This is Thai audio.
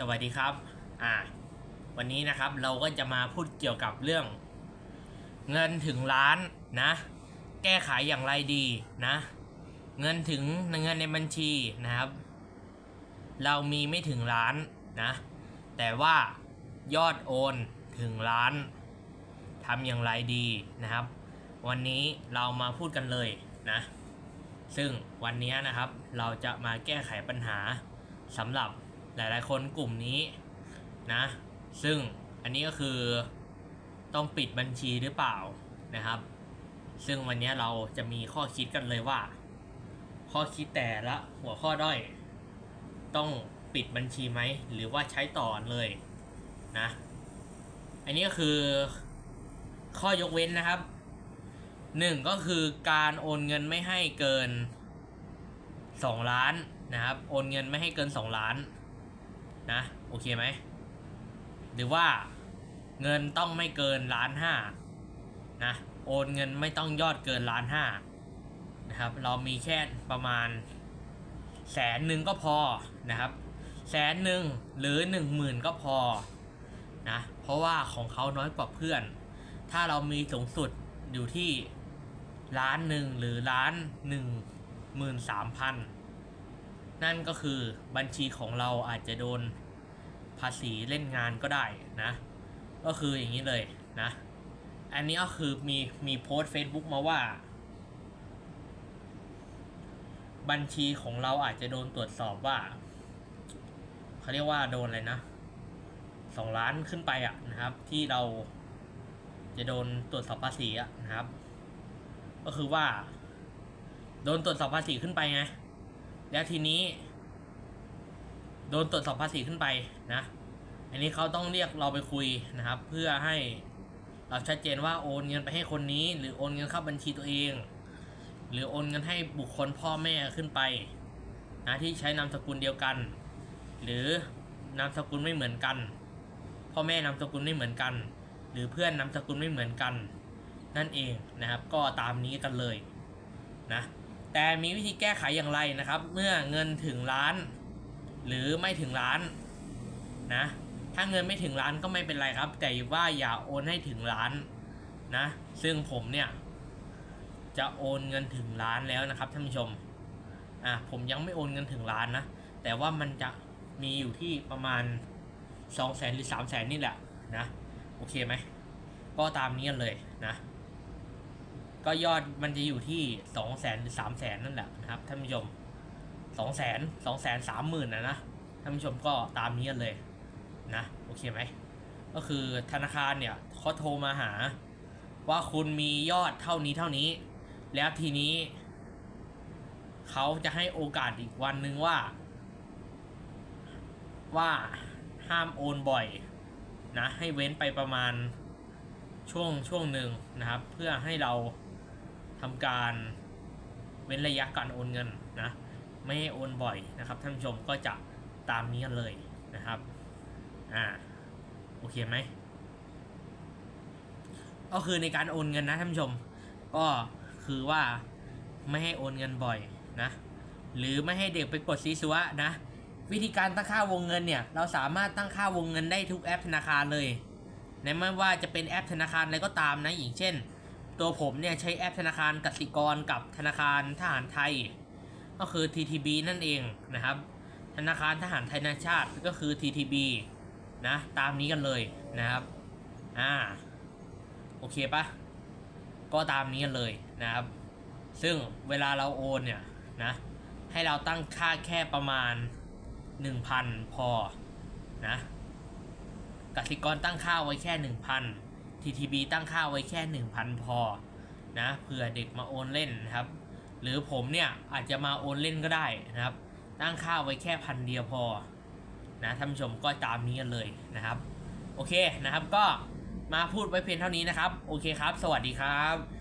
สวัสดีครับ อ่า วันนี้นะครับเราก็จะมาพูดเกี่ยวกับเรื่อง เงินถึงล้านนะ แก้ไขอย่างไรดีนะ เงินถึงเงินในบัญชีนะครับ เรามีไม่ถึงล้านนะ แต่ว่ายอดโอนถึงล้านทำอย่างไรดีนะครับ วันนี้เรามาพูดกันเลยนะ ซึ่งวันนี้นะครับเราจะมาแก้ไขปัญหาสำหรับ หลายๆ คนกลุ่มนี้นะ ซึ่งอันนี้ก็คือต้องปิดบัญชีหรือเปล่านะครับ ซึ่งวันนี้เราจะมีข้อคิดกันเลยว่า ข้อคิดแต่ละหัวข้อด้อย ต้องปิดบัญชีไหม หรือว่าใช้ต่อเลยนะ อันนี้ก็คือข้อยกเว้นนะครับหนึ่งก็คือการโอนเงินไม่ให้เกิน 2 ล้านนะครับ โอนเงินไม่ให้เกิน 2 ล้าน นะโอเคไหม หรือว่าเงินต้องไม่เกินล้านห้านะโอนเงินไม่ต้องยอดเกินล้านห้านะครับ เรามีแค่ประมาณแสนหนึ่งก็พอนะครับแสนหนึ่งหรือหนึ่งหมื่นก็พอนะเพราะว่าของเขาน้อยกว่าเพื่อน ถ้าเรามีสูงสุดอยู่ที่ล้านหนึ่งหรือล้านหนึ่งหมื่นสามพัน นั่นก็คือบัญชีของเราอาจจะโดนภาษีเล่นงานก็ได้นะ ก็คืออย่างนี้เลยนะ อันนี้ก็คือมีมีโพสต์ Facebook มาว่า บัญชีของเราอาจจะโดนตรวจสอบว่าเขาเรียกว่าโดนอะไรนะสองล้านขึ้นไปอะนะครับ ที่เราจะโดนตรวจสอบภาษีอะนะครับ ก็คือว่า โดนตรวจสอบภาษีขึ้นไปไง แล้วทีนี้ โดนตรวจสอบภาษีขึ้นไปนะ อันนี้เขาต้องเรียกเราไปคุยนะครับ เพื่อให้เราชัดเจนว่าโอนเงินไปให้คนนี้ หรือโอนเงินเข้าบัญชีตัวเอง หรือโอนเงินให้บุคคลพ่อแม่ขึ้นไปนะที่ใช้นามสกุลเดียวกัน หรือนามสกุลไม่เหมือนกัน พ่อแม่นามสกุลไม่เหมือนกัน หรือเพื่อนนามสกุลไม่เหมือนกัน นั่นเองนะครับ ก็ตามนี้กันเลยนะ แต่มีวิธีแก้ไขอย่างไรนะครับ เมื่อเงินถึงล้าน หรือไม่ถึงล้านนะถ้าเงินไม่ถึงล้านก็ไม่เป็นไรครับ แต่ว่าอย่าโอนให้ถึงล้านนะ ซึ่งผมเนี่ยจะโอนเงินถึงล้านแล้วนะครับท่านผู้ชมอะผมยังไม่โอนเงินถึงล้านนะ แต่ว่ามันจะมีอยู่ที่ประมาณ2 0 0แสนหรือ3 0 0แสนนี่แหละนะ โอเคไหม ก็ตามนี้กันเลยนะ ก็ยอดมันจะอยู่ที่สองแสนหรือสามแสนนั่นแหละนะครับท่านผู้ชมสองแสนสองแสนสามหมื่นนะนะท่านผู้ชมก็ตามนี้กันเลยนะโอเคไหมก็คือธนาคารเนี่ยเขาโทรมาหา ว่าคุณมียอดเท่านี้เท่านี้ แล้วทีนี้เขาจะให้โอกาสอีกวันหนึ่งว่า ว่าห้ามโอนบ่อยนะให้เว้นไปประมาณช่วงช่วงหนึ่งนะครับ เพื่อให้เรา ทำการเว้นระยะการโอนเงินนะไม่ให้โอนบ่อยนะครับท่านผู้ชมก็จะตามนี้กันเลยนะครับอ่าโอเคไหมก็คือในการโอนเงินนะท่านผู้ชม ก็คือว่าไม่ให้โอนเงินบ่อยนะหรือไม่ให้เด็กไปกดซีซัวนะวิธีการตั้งค่าวงเงินเนี่ยเราสามารถตั้งค่าวงเงินได้ทุกแอปธนาคารเลยในไม่ว่าจะเป็นแอปธนาคารอะไรก็ตามนะอย่างเช่น ตัวผมเนี่ยใช้แอปธนาคารกสิกรกับธนาคารทหารไทย ก็คือ TTB นั่นเองนะครับ ธนาคารทหารไทยนาชาติก็คือ TTB นะตามนี้กันเลยนะครับอ่าโอเคปะก็ตามนี้กันเลยนะครับ ซึ่งเวลาเราโอนเนี่ยนะให้เราตั้งค่าแค่ประมาณ 1,000 พอนะกสิกรตั้งค่าไว้แค่ 1,000 TTB ตั้งค่าไว้แค่ 1,000 พอนะเผื่อเด็กมาโอนเล่นนะครับ หรือผมเนี่ยอาจจะมาโอนเล่นก็ได้นะครับ ตั้งค่าไว้แค่พันเดียวพอนะท่านผู้ชมก็ตามนี้กันเลยนะครับ โอเคนะครับก็มาพูดไว้เพียงเท่านี้นะครับ โอเคครับ สวัสดีครับ